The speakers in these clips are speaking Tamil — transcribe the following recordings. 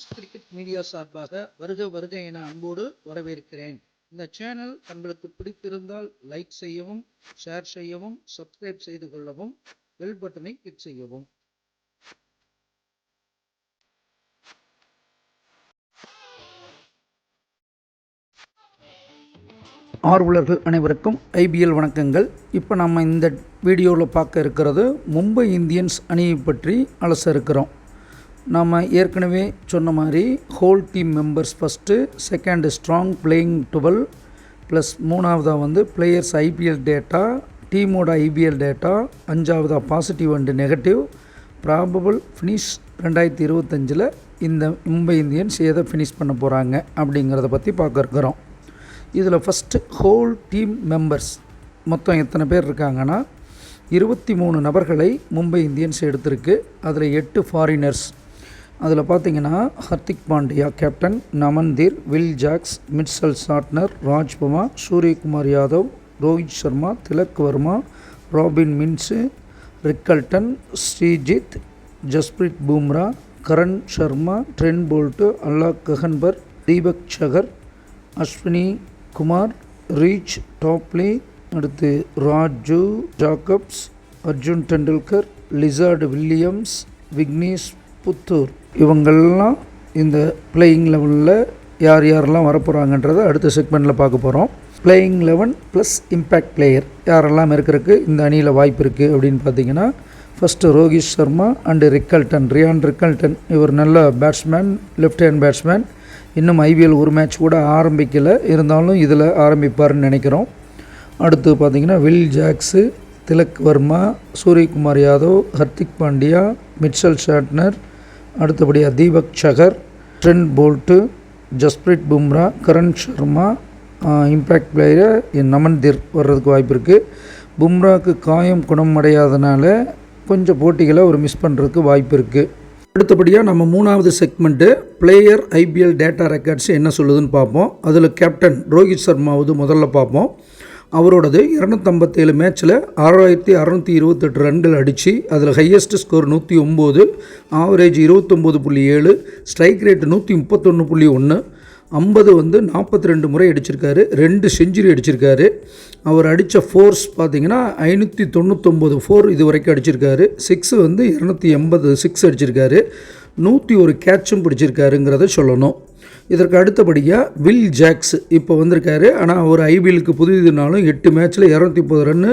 மாஸ் கிரிக்கெட் மீடியா சார்பாக வருக வருக என அன்போடு வரவேற்கிறேன். இந்த சேனல் தங்களுக்கு பிடித்திருந்தால் லைக் செய்யவும் ஷேர் செய்யவும் சப்ஸ்கிரைப் செய்து கொள்ளவும் பெல் பட்டனை கிளிக் செய்யவும். ஆர்வலர்கள் அனைவருக்கும் ஐபிஎல் வணக்கங்கள். இப்போ நம்ம இந்த வீடியோவில் பார்க்க இருக்கிறது மும்பை இந்தியன்ஸ் அணியை பற்றி அலச இருக்கிறோம். நாம் ஏற்கனவே சொன்ன மாதிரி whole team members first second strong playing twelve plus மூணாவதாக வந்து பிளேயர்ஸ் ஐபிஎல் டேட்டா டீமோட IPL data அஞ்சாவதாக positive and negative probable finish ரெண்டாயிரத்தி இருபத்தஞ்சில் இந்த மும்பை இந்தியன்ஸ் எதை ஃபினிஷ் பண்ண போகிறாங்க அப்படிங்கிறத பற்றி பார்க்க இருக்கிறோம். இதில் ஃபஸ்ட்டு ஹோல் டீம் மெம்பர்ஸ் மொத்தம் எத்தனை பேர் இருக்காங்கன்னா இருபத்தி மூணு நபர்களை மும்பை இந்தியன்ஸ் எடுத்திருக்கு. அதில் எட்டு ஃபாரினர்ஸ் அதில் பார்த்தீங்கன்னா Hardik Pandya captain Naman Dhir Will Jacks Mitchell Santner Rajkumar Suryakumar Yadav Rohit Sharma Tilak Varma Robin Minz Rickelton Srijith Jasprit Bumrah Karn Sharma Trent bolt Allah கஹன்பர் Deepak Chahar Ashwani Kumar Reece Topley அடுத்து Raju Jacobs Arjun Tendulkar Lizaad Williams Vignesh Puthur. இவங்கள்லாம் இந்த பிளேயிங் லெவலில் யார் யாரெல்லாம் வரப்போகிறாங்கன்றதை அடுத்த செக்மெண்ட்டில் பார்க்க போகிறோம் playing eleven plus impact player யாரெல்லாம் இருக்கிறதுக்கு இந்த அணியில் வாய்ப்பு இருக்குது அப்படின்னு பார்த்தீங்கன்னா first Rohit Sharma and Rickelton Ryan Rickelton இவர் நல்ல பேட்ஸ்மேன் லெஃப்ட் ஹேண்ட் பேட்ஸ்மேன் இன்னும் ஐபிஎல் ஒரு மேட்ச் கூட ஆரம்பிக்கலை. இருந்தாலும் இதில் ஆரம்பிப்பார்னு நினைக்கிறோம். அடுத்து பார்த்திங்கன்னா will Jacks Tilak Varma Suryakumar Yadav Hardik Pandya Mitchell Santner அடுத்தபடியாக Deepak Chahar Trent Boult Jasprit Bumrah Karn Sharma impact player Naman Dhir வர்றதுக்கு வாய்ப்பு இருக்குது பும்ராவுக்கு காயம் குணமடையாதனால கொஞ்சம் போட்டிகளை ஒரு மிஸ் பண்ணுறதுக்கு வாய்ப்பு இருக்குது அடுத்தபடியாக நம்ம மூணாவது segment player IPL data records என்ன சொல்லுதுன்னு பார்ப்போம். அதில் கேப்டன் ரோஹித் சர்மாவது முதல்ல பார்ப்போம். அவரோடது இரநூத்தம்பத்தேழு மேட்ச்சில் ஆறாயிரத்தி அறநூற்றி இருபத்தெட்டு ரன்கள் அடித்து அதில் ஹையஸ்ட் ஸ்கோர் நூற்றி ஒம்பது ஆவரேஜ் இருபத்தொம்போது புள்ளி ஏழு ஸ்ட்ரைக் ரேட் நூற்றி முப்பத்தொன்று புள்ளி ஒன்று ஐம்பது வந்து நாற்பத்தி ரெண்டு முறை அடிச்சிருக்காரு ரெண்டு செஞ்சுரி அடிச்சிருக்காரு. அவர் அடித்த ஃபோர்ஸ் பார்த்தீங்கன்னா ஐநூற்றி தொண்ணூத்தொம்பது ஃபோர் இது வரைக்கும் அடிச்சிருக்காரு. சிக்ஸு வந்து இரநூத்தி எண்பது சிக்ஸ் அடிச்சிருக்காரு. நூற்றி ஒரு கேட்சும் பிடிச்சிருக்காருங்கிறத சொல்லணும். இதற்கு அடுத்தபடியாக வில் ஜாக்ஸ் இப்போ வந்திருக்காரு. ஆனால் அவர் ஐபிஎலுக்கு புதிதுனாலும் எட்டு மேட்ச்சில் இரநூத்தி முப்பது ரன்னு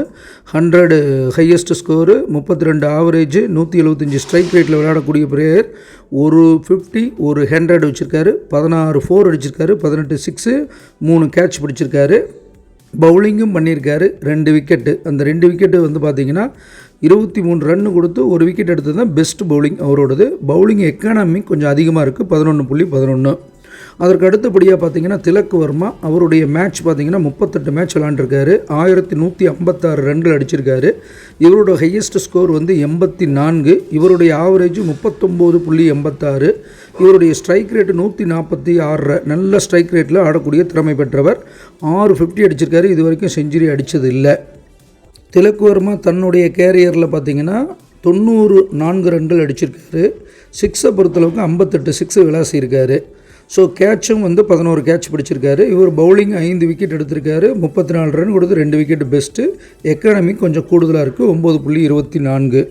ஹண்ட்ரடு ஹையஸ்ட் ஸ்கோரு முப்பத்தி ரெண்டு ஆவரேஜ் நூற்றி எழுபத்தஞ்சி ஸ்ட்ரைக் ரேட்டில் விளையாடக்கூடிய பிளேயர் ஒரு ஃபிஃப்டி ஒரு ஹண்ட்ரட் வச்சுருக்காரு. பதினாறு ஃபோர் அடிச்சிருக்காரு. பதினெட்டு சிக்ஸு மூணு கேட்ச் பிடிச்சிருக்காரு. பவுலிங்கும் பண்ணியிருக்காரு. ரெண்டு விக்கெட்டு அந்த ரெண்டு விக்கெட்டு வந்து பார்த்திங்கன்னா இருபத்தி மூணு ரன்னு கொடுத்து ஒரு விக்கெட் எடுத்தது தான் பெஸ்ட் பவுலிங் அவரோடது. பவுலிங் எக்கானமி கொஞ்சம் அதிகமாக இருக்குது பதினொன்று புள்ளி பதினொன்று அதற்கு அடுத்தபடியாக பார்த்தீங்கன்னா திலக் வர்மா அவருடைய மேட்ச் பார்த்தீங்கன்னா முப்பத்தெட்டு மேட்ச் விளாண்டுருக்காரு ஆயிரத்தி நூற்றி ஐம்பத்தாறு ரன்கள் அடிச்சிருக்காரு. இவரோட ஹையஸ்ட் ஸ்கோர் வந்து எண்பத்தி நான்கு. இவருடைய ஆவரேஜ் முப்பத்தொம்போது புள்ளி எண்பத்தாறு. இவருடைய ஸ்ட்ரைக் ரேட்டு நூற்றி நாற்பத்தி ஆறு நல்ல ஸ்ட்ரைக் ரேட்டில் ஆடக்கூடிய திறமை பெற்றவர். ஆறு ஃபிஃப்டி அடிச்சிருக்காரு. இது வரைக்கும் செஞ்சுரி அடித்தது இல்லை திலக் வர்மா தன்னுடைய கேரியரில் பார்த்தீங்கன்னா தொண்ணூறு நான்கு ரன்கள் அடிச்சிருக்காரு. சிக்ஸை பொறுத்தளவுக்கு ஐம்பத்தெட்டு சிக்ஸு விளாசியிருக்காரு. ஸோ கேட்சும் வந்து பதினோரு கேட்ச் பிடிச்சிருக்காரு. இவர் பவுலிங் ஐந்து விக்கெட் எடுத்திருக்காரு. முப்பத்தி நாலு ரன் கொடுத்து ரெண்டு விக்கெட் பெஸ்ட்டு எக்கானமி கொஞ்சம் கூடுதலாக இருக்குது ஒம்பது புள்ளி இருபத்தி நான்கு.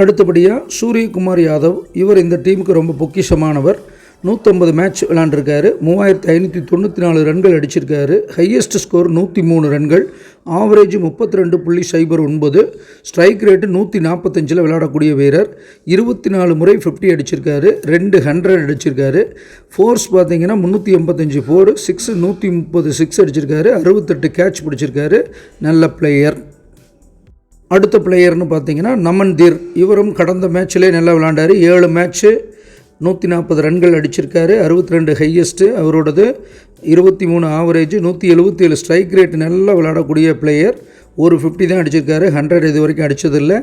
அடுத்தபடியாக சூரியகுமார் யாதவ். இவர் இந்த டீமுக்கு ரொம்ப பொக்கிஷமானவர். நூற்றம்பது மேட்ச் விளாண்டுருக்காரு. மூவாயிரத்தி ஐநூற்றி தொண்ணூற்றி நாலு ரன்கள் அடிச்சிருக்காரு. ஹையஸ்ட் ஸ்கோர் நூற்றி மூணு ரன்கள். ஆவரேஜ் முப்பத்தி ரெண்டு புள்ளி சைபர் ஒன்பது. ஸ்ட்ரைக் ரேட்டு நூற்றி நாற்பத்தஞ்சில் விளையாடக்கூடிய வீரர். இருபத்தி நாலு முறை ஃபிஃப்டி அடிச்சிருக்காரு. ரெண்டு ஹண்ட்ரட் அடிச்சிருக்காரு. ஃபோர்ஸ் பார்த்தீங்கன்னா முந்நூற்றி எண்பத்தஞ்சு ஃபோர் சிக்ஸ் நூற்றி முப்பது சிக்ஸ் அடிச்சிருக்காரு. அறுபத்தெட்டு கேட்ச் பிடிச்சிருக்காரு. நல்ல பிளேயர் அடுத்த பிளேயர்னு பார்த்தீங்கன்னா நமன் தீர் இவரும் கடந்த மேட்ச்லேயே நல்லா விளாண்டார் ஏழு மேட்ச்சு நூற்றி நாற்பது ரன்கள் அடிச்சிருக்காரு. அறுபத்தி ரெண்டு ஹையஸ்ட்டு அவரோடது. இருபத்தி மூணு ஆவரேஜ் நூற்றி எழுபத்தி ஏழு ஸ்ட்ரைக் ரேட் நல்லா விளையாடக்கூடிய பிளேயர் ஒரு ஃபிஃப்டி தான் அடிச்சிருக்காரு. ஹண்ட்ரட் இது வரைக்கும் அடித்ததில்லை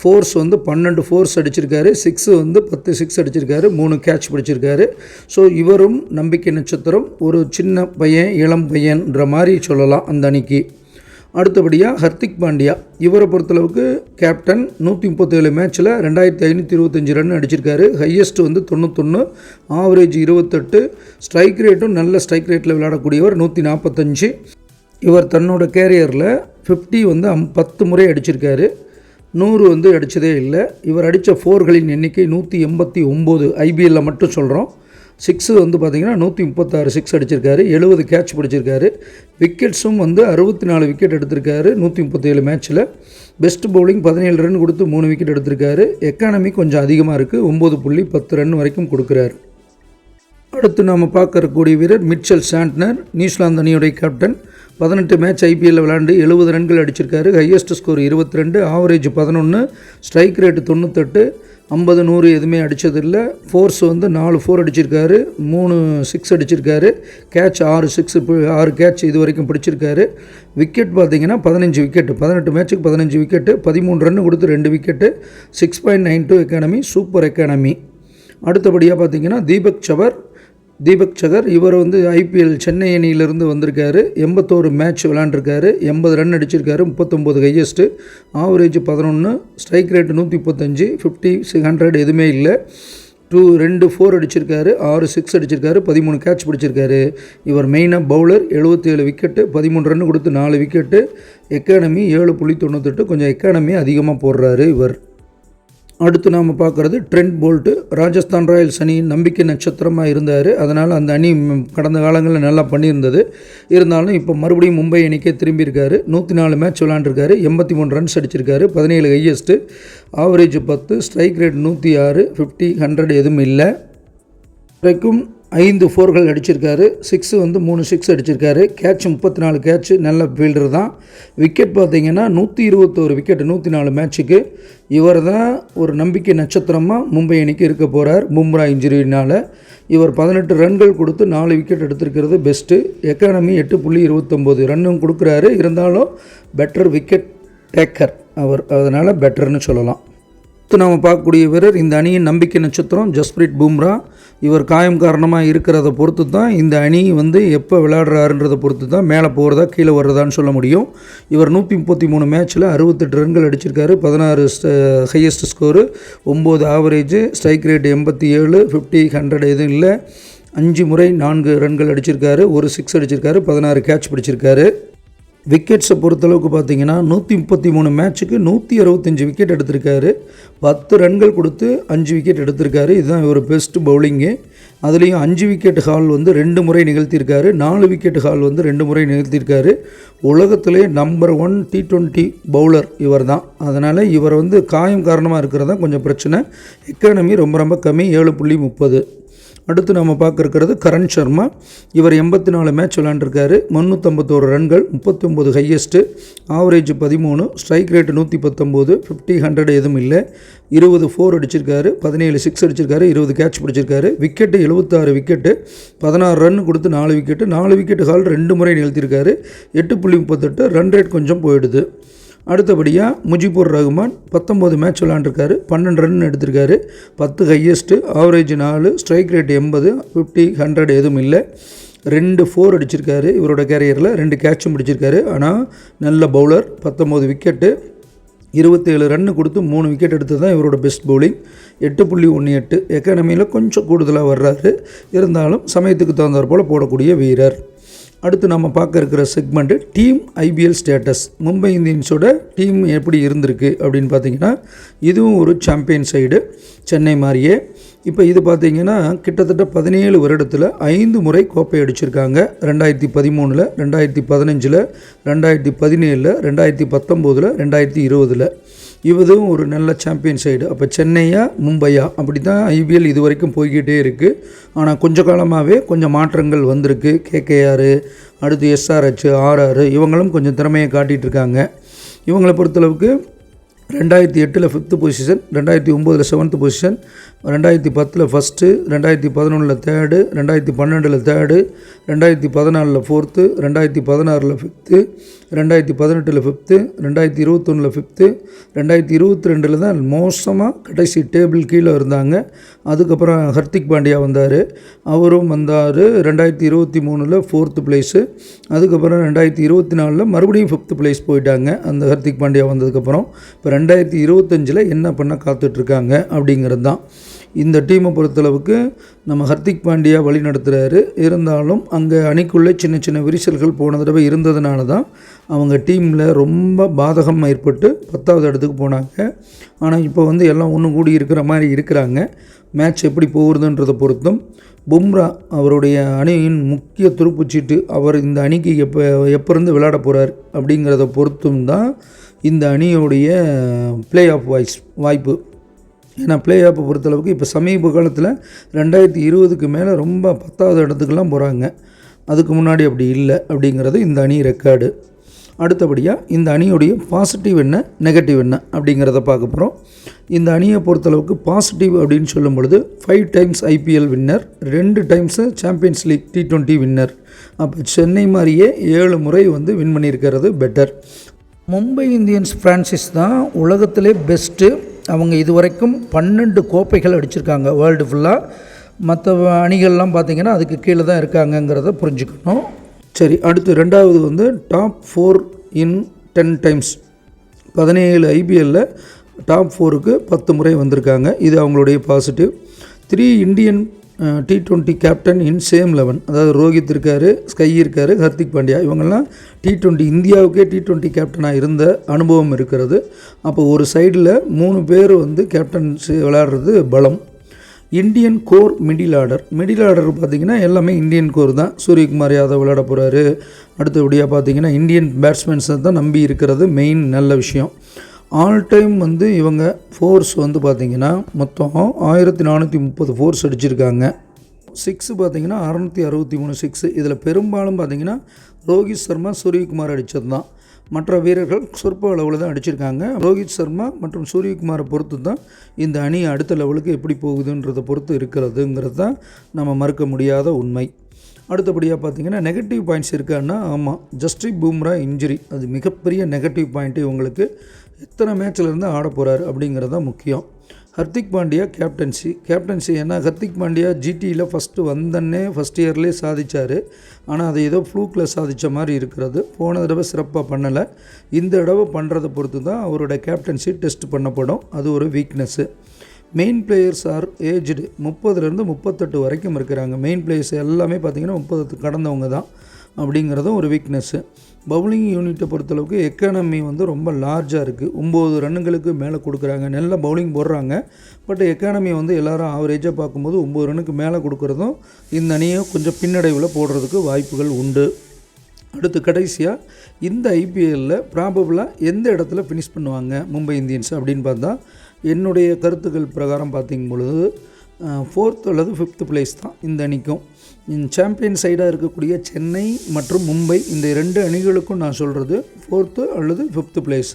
ஃபோர்ஸ் வந்து பன்னெண்டு ஃபோர்ஸ் அடிச்சிருக்காரு. சிக்ஸு வந்து பத்து சிக்ஸ் அடிச்சிருக்காரு. மூணு கேட்ச் பிடிச்சிருக்காரு. ஸோ இவரும் நம்பிக்கை நட்சத்திரம் ஒரு சின்ன பையன் இளம் பையன்ற மாதிரி சொல்லலாம் அந்த அணிக்கு. அடுத்தபடியாக ஹர்திக் பாண்டியா. இவரை பொறுத்தளவுக்கு கேப்டன் நூற்றி முப்பத்தேழு மேட்ச்சில் ரெண்டாயிரத்தி ஐநூற்றி இருபத்தஞ்சி ரன் அடிச்சிருக்காரு. ஹையஸ்ட் வந்து தொண்ணூத்தொன்று ஆவரேஜ் இருபத்தெட்டு ஸ்ட்ரைக் ரேட்டும் நல்ல ஸ்ட்ரைக் ரேட்டில் விளையாடக்கூடியவர் நூற்றி நாற்பத்தஞ்சு இவர் தன்னோட கேரியரில் ஃபிஃப்டி வந்து அம் பத்து முறை அடிச்சிருக்காரு. நூறு வந்து அடித்ததே இல்லை. இவர் அடித்த ஃபோர்களின் எண்ணிக்கை நூற்றி எண்பத்தி ஒம்பது ஐபிஎல்லில் மட்டும் சொல்கிறோம் சிக்ஸு வந்து பார்த்திங்கன்னா நூற்றி முப்பத்தாறு சிக்ஸ் அடிச்சிருக்காரு எழுபது கேட்ச் பிடிச்சிருக்காரு. விக்கெட்ஸும் வந்து அறுபத்தி நாலு விக்கெட் எடுத்திருக்காரு நூற்றி முப்பத்தேழு மேட்ச்சில் பெஸ்ட் பவுலிங் பதினேழு ரன் கொடுத்து மூணு விக்கெட் எடுத்திருக்காரு. எக்கானமி கொஞ்சம் அதிகமாக இருக்குது ஒம்பது புள்ளி பத்து ரன் வரைக்கும் கொடுக்குறாரு. அடுத்து நாம் பார்க்கக்கூடிய வீரர் மிச்சல் சாண்ட்னர் நியூசிலாந்து அணியுடைய கேப்டன் பதினெட்டு மேட்ச் ஐபிஎல்ல விளாண்டு எழுபது ரன்கள் அடிச்சிருக்காரு. ஹையஸ்ட் ஸ்கோர் இருபத்தி ரெண்டு ஆவரேஜ் பதினொன்று ஸ்ட்ரைக் ரேட்டு தொண்ணூத்தெட்டு. ஐம்பது நூறு எதுவுமே அடித்ததில்லை ஃபோர்ஸ் வந்து நாலு ஃபோர் அடிச்சிருக்காரு. மூணு சிக்ஸ் அடிச்சிருக்காரு. கேட்ச் ஆறு சிக்ஸ் ஆறு கேட்ச் இது வரைக்கும் பிடிச்சிருக்காரு. விக்கெட் பார்த்தீங்கன்னா பதினஞ்சு விக்கெட்டு பதினெட்டு மேட்ச்சுக்கு பதினஞ்சு விக்கெட்டு பதிமூணு ரன் கொடுத்து ரெண்டு wicket six point nine two economy super economy அடுத்தபடியாக பார்த்தீங்கன்னா தீபக் சவர் தீபக் சகர் இவர் வந்து ஐபிஎல் சென்னை அணியிலிருந்து வந்திருக்காரு. எண்பத்தோரு மேட்ச் விளாண்டுருக்காரு எண்பது ரன் அடிச்சிருக்காரு. முப்பத்தொம்போது ஹையஸ்ட்டு ஆவரேஜ் பதினொன்று ஸ்ட்ரைக் ரேட்டு நூற்றி முப்பத்தஞ்சு ஃபிஃப்டி சிக்ஸ் ஹண்ட்ரட் எதுவுமே இல்லை. டூ ரெண்டு ஃபோர் அடிச்சிருக்காரு. ஆறு சிக்ஸ் அடிச்சிருக்காரு. பதிமூணு கேட்ச் பிடிச்சிருக்காரு. இவர் மெயினாக பவுலர் எழுபத்தேழு விக்கெட்டு பதிமூணு ரன் கொடுத்து நாலு விக்கெட்டு எக்கானமி ஏழு புள்ளி தொண்ணூத்தெட்டு. கொஞ்சம் எக்கானமி அதிகமாக போடுறாரு இவர். அடுத்து நாம் பார்க்குறது ட்ரெண்ட் போல்ட்டு ராஜஸ்தான் ராயல்ஸ் அணி நம்பிக்கை நட்சத்திரமாக இருந்தார். அதனால் அந்த அணி கடந்த காலங்களில் நல்லா பண்ணியிருந்தது. இருந்தாலும் இப்போ மறுபடியும் மும்பை அணிக்கே திரும்பியிருக்காரு. நூற்றி நாலு மேட்ச் விளாண்டுருக்காரு. எண்பத்தி மூணு ரன்ஸ் அடிச்சிருக்காரு. பதினேழு ஹையஸ்ட்டு ஆவரேஜ் பத்து ஸ்ட்ரைக் ரேட் நூற்றி ஆறு ஃபிஃப்டி ஹண்ட்ரட் எதுவும் இல்லை. வரைக்கும் ஐந்து ஃபோர்கள் அடிச்சிருக்காரு. சிக்ஸு வந்து மூணு சிக்ஸ் அடிச்சிருக்காரு. கேட்ச் முப்பத்தி நாலு கேட்ச் நல்ல ஃபீல்டர் தான். விக்கெட் பார்த்தீங்கன்னா நூற்றி இருபத்தோரு விக்கெட் நூற்றி நாலு மேட்ச்சுக்கு இவர் தான் ஒரு நம்பிக்கை நட்சத்திரமாக மும்பை அணிக்கு இருக்க போகிறார் பும்ரா இன்ஜுரியினால் இவர் பதினெட்டு ரன்கள் கொடுத்து நாலு விக்கெட் எடுத்திருக்கிறது பெஸ்ட்டு எக்கானமி எட்டு புள்ளி இருபத்தொம்போது ரன்னும் கொடுக்குறாரு. இருந்தாலும் பெட்டர் விக்கெட் டேக்கர் அவர் அதனால் பெட்டர்னு சொல்லலாம். அடுத்து நாம் பார்க்கக்கூடிய வீரர் இந்த அணியின் நம்பிக்கை நட்சத்திரம் ஜஸ்பிரீத் பும்ரா. இவர் காயம் காரணமாக இருக்கிறத பொறுத்து தான் இந்த அணி வந்து எப்போ விளையாடுறாருன்றதை பொறுத்து தான் மேலே போகிறதா கீழே வர்றதான்னு சொல்ல முடியும். இவர் நூற்றி முப்பத்தி மூணு மேட்ச்சில் அறுபத்தெட்டு ரன்கள் அடிச்சிருக்காரு பதினாறு ஹையஸ்ட் ஸ்கோரு ஒம்பது ஆவரேஜ் ஸ்ட்ரைக் ரேட் எண்பத்தி ஏழு ஃபிஃப்டி ஹண்ட்ரட் எதுவும் இல்லை. அஞ்சு முறை நான்கு ரன்கள் அடிச்சிருக்காரு ஒரு சிக்ஸ் அடிச்சிருக்காரு பதினாறு கேட்ச் பிடிச்சிருக்காரு. விக்கெட்ஸை பொறுத்தளவுக்கு பார்த்தீங்கன்னா நூற்றி முப்பத்தி மூணு மேட்ச்சுக்கு நூற்றி அறுபத்தஞ்சு விக்கெட் எடுத்திருக்காரு. பத்து ரன்கள் கொடுத்து அஞ்சு விக்கெட் எடுத்திருக்காரு. இதுதான் இவர் பெஸ்ட் பவுலிங்கு அதுலேயும் அஞ்சு விக்கெட் ஹால் வந்து ரெண்டு முறை நிகழ்த்தியிருக்காரு. நாலு விக்கெட் ஹால் வந்து ரெண்டு முறை நிகழ்த்தியிருக்காரு. உலகத்திலே number one T twenty bowler இவர் தான் அதனால் இவர் வந்து காயம் காரணமாக இருக்கிறது தான் கொஞ்சம் பிரச்சனை. எக்கானமி ரொம்ப ரொம்ப கம்மி ஏழு புள்ளி முப்பது. அடுத்து நம்ம பார்க்குறது கரண் சர்மா. இவர் எண்பத்தி நாலு மேட்ச் விளாண்டுருக்காரு. முந்நூற்றம்பத்தோரு ரன்கள் முப்பத்தொம்போது ஹையஸ்ட்டு ஆவரேஜ் பதிமூணு ஸ்ட்ரைக் ரேட்டு நூற்றி பத்தொம்போது ஃபிஃப்டி ஹண்ட்ரட் எதுவும் இல்லை. இருபது ஃபோர் அடிச்சிருக்காரு பதினேழு சிக்ஸ் அடிச்சிருக்காரு இருபது கேட்ச் பிடிச்சிருக்காரு. விக்கெட்டு எழுபத்தாறு விக்கெட்டு பதினாறு ரன் கொடுத்து நாலு விக்கெட்டு நாலு விக்கெட்டு ஹால் ரெண்டு முறை நிகழ்த்தியிருக்காரு எட்டு புள்ளி முப்பத்தெட்டு ரன் ரேட் கொஞ்சம் போயிடுது. அடுத்தபடியாக முஜிபுர் ரஹ்மான் பத்தொம்போது மேட்ச் விளாண்டுருக்காரு பன்னெண்டு ரன் எடுத்திருக்காரு. பத்து ஹையஸ்ட்டு ஆவரேஜ் நாலு ஸ்ட்ரைக் ரேட் எண்பது ஃபிஃப்டி ஹண்ட்ரட் எதுவும் இல்லை. ரெண்டு ஃபோர் அடிச்சிருக்காரு இவரோட கேரியரில் ரெண்டு கேட்சும் பிடிச்சிருக்காரு. ஆனால் நல்ல பவுலர் பத்தொம்போது விக்கெட்டு இருபத்தேழு ரன்னு கொடுத்து மூணு விக்கெட் எடுத்து தான் இவரோட பெஸ்ட் பவுலிங் எட்டு புள்ளி ஒன்று எட்டு. எக்கானமியில் கொஞ்சம் கூடுதலாக வர்றாரு. இருந்தாலும் சமயத்துக்கு தகுந்தாற் போல் போடக்கூடிய வீரர். அடுத்து நம்ம பார்க்க இருக்கிற segment team IPL status Mumbai இந்தியன்ஸோட team எப்படி இருந்திருக்கு அப்படின்னு பார்த்தீங்கன்னா இதுவும் ஒரு சாம்பியன் சைடு சென்னை மாதிரியே இப்போ இது பார்த்தீங்கன்னா கிட்டத்தட்ட பதினேழு வருடத்தில் ஐந்து முறை கோப்பை அடிச்சிருக்காங்க. ரெண்டாயிரத்தி பதிமூணில் ரெண்டாயிரத்தி பதினஞ்சில் ரெண்டாயிரத்தி பதினேழில் ரெண்டாயிரத்தி பத்தொம்போதில் ரெண்டாயிரத்தி இருபதில். இதுவும் ஒரு நல்ல சாம்பியன் சைடு அப்போ சென்னையா மும்பையா? அப்படி தான் ஐபிஎல் இது வரைக்கும் போய்கிட்டே இருக்குது ஆனால் கொஞ்ச காலமாகவே கொஞ்சம் மாற்றங்கள் வந்திருக்கு. கேகேஆர் அடுத்து எஸ்ஆர்ஹெச் ஆர்ஆர் இவங்களும் கொஞ்சம் திறமையை காட்டிகிட்டு இருக்காங்க. இவங்களை பொறுத்தளவுக்கு ரெண்டாயிரத்தி எட்டில் ஃபிஃப்த்து பொசிஷன் ரெண்டாயிரத்தி ஒம்போதில் செவன்த்து பொசிஷன் ரெண்டாயிரத்தி பத்தில் ஃபஸ்ட்டு ரெண்டாயிரத்தி பதினொன்றில் தேர்டு ரெண்டாயிரத்தி பன்னெண்டில் தேர்டு ரெண்டாயிரத்தி பதினாலில் ஃபோர்த்து ரெண்டாயிரத்தி பதினாறில் ஃபிஃப்த்து ரெண்டாயிரத்தி பதினெட்டில் ஃபிஃப்த்து ரெண்டாயிரத்தி இருபத்தொன்னில் ஃபிஃப்த்து ரெண்டாயிரத்தி இருபத்தி ரெண்டில் தான் மோசமாக கடைசி டேபிள் கீழே இருந்தாங்க. அதுக்கப்புறம் ஹர்திக் பாண்டியா வந்தார். அவரும் வந்தார். ரெண்டாயிரத்தி இருபத்தி மூணில் ஃபோர்த்து ப்ளேஸு அதுக்கப்புறம் ரெண்டாயிரத்தி இருபத்தி நாலில் மறுபடியும் ஃபிஃப்த்து ப்ளேஸ் போயிட்டாங்க அந்த ஹர்திக் பாண்டியா வந்ததுக்கப்புறம். இப்போ ரெண்டாயிரத்தி இருபத்தஞ்சில் என்ன பண்ண காத்துட்ருக்காங்க அப்படிங்கிறது தான் இந்த டீமை பொறுத்தளவுக்கு நம்ம ஹர்திக் பாண்டியா வழி நடத்துகிறாரு இருந்தாலும் அங்கே அணிக்குள்ளே சின்ன சின்ன விரிசல்கள் போன தடவை இருந்ததுனால தான் அவங்க டீமில் ரொம்ப பாதகம் ஏற்பட்டு பத்தாவது இடத்துக்கு போனாங்க. ஆனால் இப்போ வந்து எல்லாம் ஒன்று கூடி இருக்கிற மாதிரி இருக்கிறாங்க. மேட்ச் எப்படி போகுதுன்றதை பொறுத்தும் பும்ரா அவருடைய அணியின் முக்கிய துருப்புச்சீட்டு அவர் இந்த அணிக்கு எப்போ எப்போருந்து விளையாட போகிறார் அப்படிங்கிறத பொறுத்தும் தான் இந்த அணியோடைய ப்ளே ஆஃப் வாய்ஸ் வாய்ப்பு. ஏன்னா ப்ளே ஆஃப் பொறுத்தளவுக்கு இப்போ சமீப காலத்தில் ரெண்டாயிரத்தி இருபதுக்கு மேலே ரொம்ப பத்தாவது இடத்துக்குலாம் போகிறாங்க அதுக்கு முன்னாடி அப்படி இல்லை அப்படிங்கிறது இந்த அணி ரெக்கார்டு அடுத்தபடியாக இந்த அணியுடைய பாசிட்டிவ் என்ன நெகட்டிவ் என்ன அப்படிங்கிறத பார்க்க போகிறோம் இந்த அணியை பொறுத்தளவுக்கு பாசிட்டிவ் அப்படின்னு சொல்லும் பொழுது ஃபைவ் டைம்ஸ் ஐபிஎல் வின்னர் ரெண்டு times champions league T twenty winner அப்போ சென்னை மாதிரியே ஏழு முறை வந்து வின் பண்ணியிருக்கிறது பெட்டர் மும்பை இந்தியன்ஸ் ஃப்ரான்சிஸ் தான் உலகத்திலே பெஸ்ட்டு அவங்க இதுவரைக்கும் பன்னெண்டு கோப்பைகள் அடிச்சிருக்காங்க வேர்ல்டு ஃபுல்லாக மற்ற அணிகள்லாம் பார்த்திங்கன்னா அதுக்கு கீழே தான் இருக்காங்கங்கிறத புரிஞ்சுக்கணும். சரி அடுத்து ரெண்டாவது வந்து top four in ten times பதினேழு ஐபிஎல்லில் டாப் ஃபோருக்கு பத்து முறை வந்திருக்காங்க. இது அவங்களுடைய positive three Indian T twenty captain in same eleven அதாவது ரோஹித் இருக்கார் ஸ்கை இருக்கார் ஹர்திக் பாண்டியா. இவங்கெல்லாம் டி ட்வெண்ட்டி இந்தியாவுக்கே டி ட்வெண்ட்டி கேப்டனாக இருந்த அனுபவம் இருக்கிறது. அப்போ ஒரு சைடில் மூணு பேர் வந்து கேப்டன்ஸ் விளையாடுறது பலம். Indian core middle order middle order பார்த்திங்கன்னா எல்லாமே இந்தியன் கோர் தான். சூரியகுமார் யாதவ் விளையாட போகிறாரு அடுத்தபடியாக பார்த்திங்கன்னா இந்தியன் பேட்ஸ்மேன்ஸை தான் நம்பி இருக்கிறது மெயின் நல்ல விஷயம். ஆல் டைம் வந்து இவங்க ஃபோர்ஸ் வந்து பார்த்திங்கன்னா மொத்தம் ஆயிரத்தி நானூற்றி முப்பது ஃபோர்ஸ் அடிச்சிருக்காங்க. சிக்ஸு பார்த்திங்கன்னா அறநூற்றி அறுபத்தி மூணு சிக்ஸு இதில் பெரும்பாலும் பார்த்திங்கன்னா ரோஹித் சர்மா சூரியகுமார் அடித்தது தான் மற்ற வீரர்கள் சொற்ப அளவில் தான் அடிச்சிருக்காங்க. ரோஹித் சர்மா மற்றும் சூரியகுமாரை பொறுத்து தான் இந்த அணி அடுத்த லெவலுக்கு எப்படி போகுதுன்றதை பொறுத்து இருக்கிறதுங்கிறது தான் நம்ம மறுக்க முடியாத உண்மை. அடுத்தபடியாக பார்த்தீங்கன்னா நெகட்டிவ் பாயிண்ட்ஸ் இருக்கான்னா ஆமாம் ஜஸ்டிக் பூம்ரா இன்ஜுரி அது மிகப்பெரிய நெகட்டிவ் பாயிண்ட்டு இவங்களுக்கு. எத்தனை மேட்ச்லேருந்து ஆட போகிறாரு அப்படிங்கிறது தான் முக்கியம். ஹர்திக் பாண்டியா கேப்டன்சி கேப்டன்சி ஏன்னா ஹர்திக் பாண்டியா ஜிடியில் ஃபஸ்ட்டு வந்தன்னே ஃபஸ்ட் இயர்லேயே சாதித்தார் ஆனால் அதை ஏதோ ஃப்ளூக்கில் சாதித்த மாதிரி இருக்கிறது. போன தடவை சிறப்பாக பண்ணலை. இந்த தடவை பண்ணுறதை பொறுத்து தான் அவரோட கேப்டன்சி டெஸ்ட் பண்ணப்படும். அது ஒரு weakness main players are aged முப்பதுலேருந்து முப்பத்தெட்டு வரைக்கும் இருக்கிறாங்க. மெயின் பிளேயர்ஸ் எல்லாமே பார்த்திங்கன்னா முப்பது கடந்தவங்க தான் அப்படிங்கிறதும் ஒரு வீக்னஸ்ஸு பவுலிங் யூனிட்டை பொறுத்தளவுக்கு எக்கானமி வந்து ரொம்ப லார்ஜாக இருக்குது ஒம்பது ரன்னுங்களுக்கு மேலே கொடுக்குறாங்க. நல்ல பவுலிங் போடுறாங்க. பட் எக்கானமி வந்து எல்லோரும் ஆவரேஜாக பார்க்கும்போது ஒம்பது ரன்னுக்கு மேலே கொடுக்குறதும் இந்த அணியை கொஞ்சம் பின்னடைவில் போடுறதுக்கு வாய்ப்புகள் உண்டு. அடுத்து கடைசியாக இந்த ஐபிஎல்லில் ப்ராபபிளாக எந்த இடத்துல ஃபினிஷ் பண்ணுவாங்க? மும்பை இந்தியன்ஸ் அப்படின்னு பார்த்தா என்னுடைய கருத்துக்கள் பிரகாரம் பார்த்திங் பொழுது ஃபோர்த் அல்லது ஃபிஃப்த் பிளேஸ் தான் இந்த அணிக்கும். சாம்பியன் சைடாக இருக்கக்கூடிய சென்னை மற்றும் மும்பை இந்த ரெண்டு அணிகளுக்கும் நான் சொல்கிறது ஃபோர்த்து அல்லது ஃபிஃப்த்து பிளேஸ்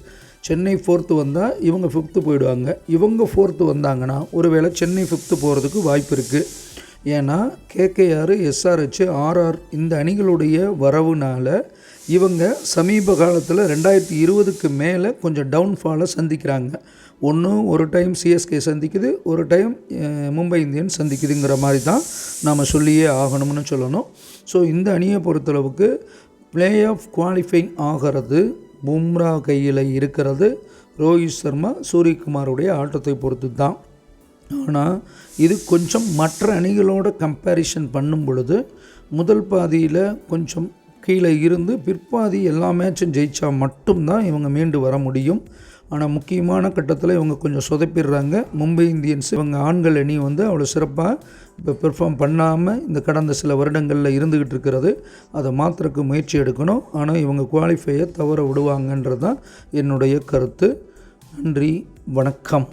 சென்னை ஃபோர்த்து வந்தால் இவங்க ஃபிஃப்த்து போயிடுவாங்க. இவங்க ஃபோர்த்து வந்தாங்கன்னா ஒருவேளை சென்னை ஃபிஃப்த்து போகிறதுக்கு வாய்ப்பு இருக்குது ஏன்னா கேகேஆர் எஸ்ஆர்ஹெச் ஆர்ஆர் இந்த அணிகளுடைய வரவுனால் இவங்க சமீப காலத்தில் ரெண்டாயிரத்தி இருபதுக்கு மேலே கொஞ்சம் டவுன்ஃபாலை சந்திக்கிறாங்க. ஒன்று ஒரு டைம் சிஎஸ்கே சந்திக்குது ஒரு டைம் மும்பை இந்தியன்ஸ் சந்திக்குதுங்கிற மாதிரி தான் நாம் சொல்லியே ஆகணும்னு சொல்லணும். ஸோ இந்த அணியை பொறுத்தளவுக்கு பிளே ஆஃப் குவாலிஃபைங் ஆகிறது பும்ரா கையில் இருக்கிறது ரோஹித் சர்மா சூரியகுமாருடைய ஆட்டத்தை பொறுத்து தான் ஆனால் இது கொஞ்சம் மற்ற அணிகளோட கம்பேரிஷன் பண்ணும் பொழுது முதல் பாதியில் கொஞ்சம் கீழே இருந்து பிற்பாதி எல்லா மேட்சும் ஜெயித்தா மட்டும்தான் இவங்க மீண்டு வர முடியும். ஆனால் முக்கியமான கட்டத்தில் இவங்க கொஞ்சம் சொதப்பிடுறாங்க. மும்பை இந்தியன்ஸ் இவங்க ஆண்கள் அணி வந்து அவ்வளோ சிறப்பாக இப்போ பெர்ஃபார்ம் பண்ணாமல் இந்த கடந்த சில வருடங்களில் இருந்துக்கிட்டு இருக்கிறது. அதை மாத்திரக்கு முயற்சி எடுக்கணும். ஆனால் இவங்க குவாலிஃபையை தவற விடுவாங்கன்றது தான் என்னுடைய கருத்து. நன்றி வணக்கம்.